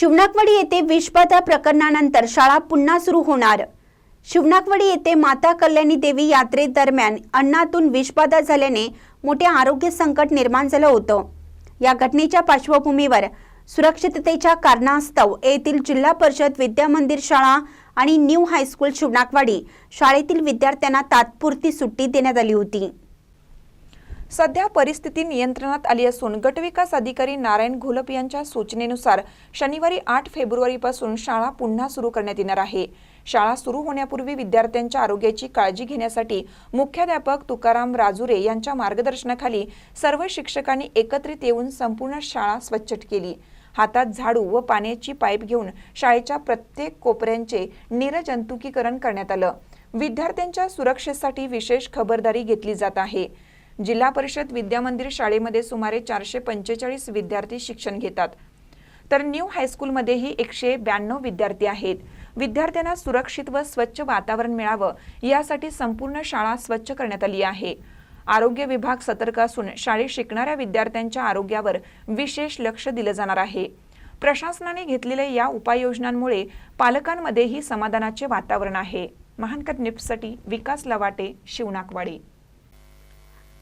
शिवनाकवाडी येथे विषबाधा प्रकरणानंतर शाळा पुन्हा सुरू होणार. शिवनाकवाडी येथे माता कल्याणी देवी यात्रेदरम्यान अन्नातून विषबाधा झाल्याने मोठे आरोग्य संकट निर्माण झालं होतं. या घटनेच्या पार्श्वभूमीवर सुरक्षिततेच्या कारणास्तव येथील जिल्हा परिषद विद्या मंदिर शाळा आणि न्यू हायस्कूल शिवनाकवाडी शाळेतील विद्यार्थ्यांना तात्पुरती सुट्टी देण्यात आली होती. सध्या परिस्थिती नियंत्रणात आली असून गटविकास अधिकारी नारायण घोलप यांच्या सूचनेनुसार शनिवारी आठ फेब्रुवारीपासून शाळा पुन्हा सुरू करण्यात येणार आहे. शाळा सुरू होण्यापूर्वी विद्यार्थ्यांच्या आरोग्याची काळजी घेण्यासाठी मुख्याध्यापक तुकाराम राजुरे यांच्या मार्गदर्शनाखाली सर्व शिक्षकांनी एकत्रित येऊन संपूर्ण शाळा स्वच्छ केली. हातात झाडू व पाण्याची पाईप घेऊन शाळेच्या प्रत्येक कोपऱ्यांचे निरजंतुकीकरण करण्यात आलं. विद्यार्थ्यांच्या सुरक्षेसाठी विशेष खबरदारी घेतली जात आहे. जिल्हा परिषद विद्यामंदिर शाळेमध्ये सुमारे चारशे पंचेचाळीस विद्यार्थी शिक्षण घेतात. तर न्यू हायस्कूलमध्येही एकशे ब्याण्णव विद्यार्थी आहेत. विद्यार्थ्यांना सुरक्षित व स्वच्छ वातावरण मिळावं यासाठी संपूर्ण शाळा स्वच्छ करण्यात आली आहे. आरोग्य विभाग सतर्क असून शाळेत शिकणाऱ्या विद्यार्थ्यांच्या आरोग्यावर विशेष लक्ष दिलं जाणार आहे. प्रशासनाने घेतलेल्या या उपाययोजनांमुळे पालकांमध्येही समाधानाचे वातावरण आहे. महानकर निप्ससाठी विकास लवाटे शिवनाकवाडी.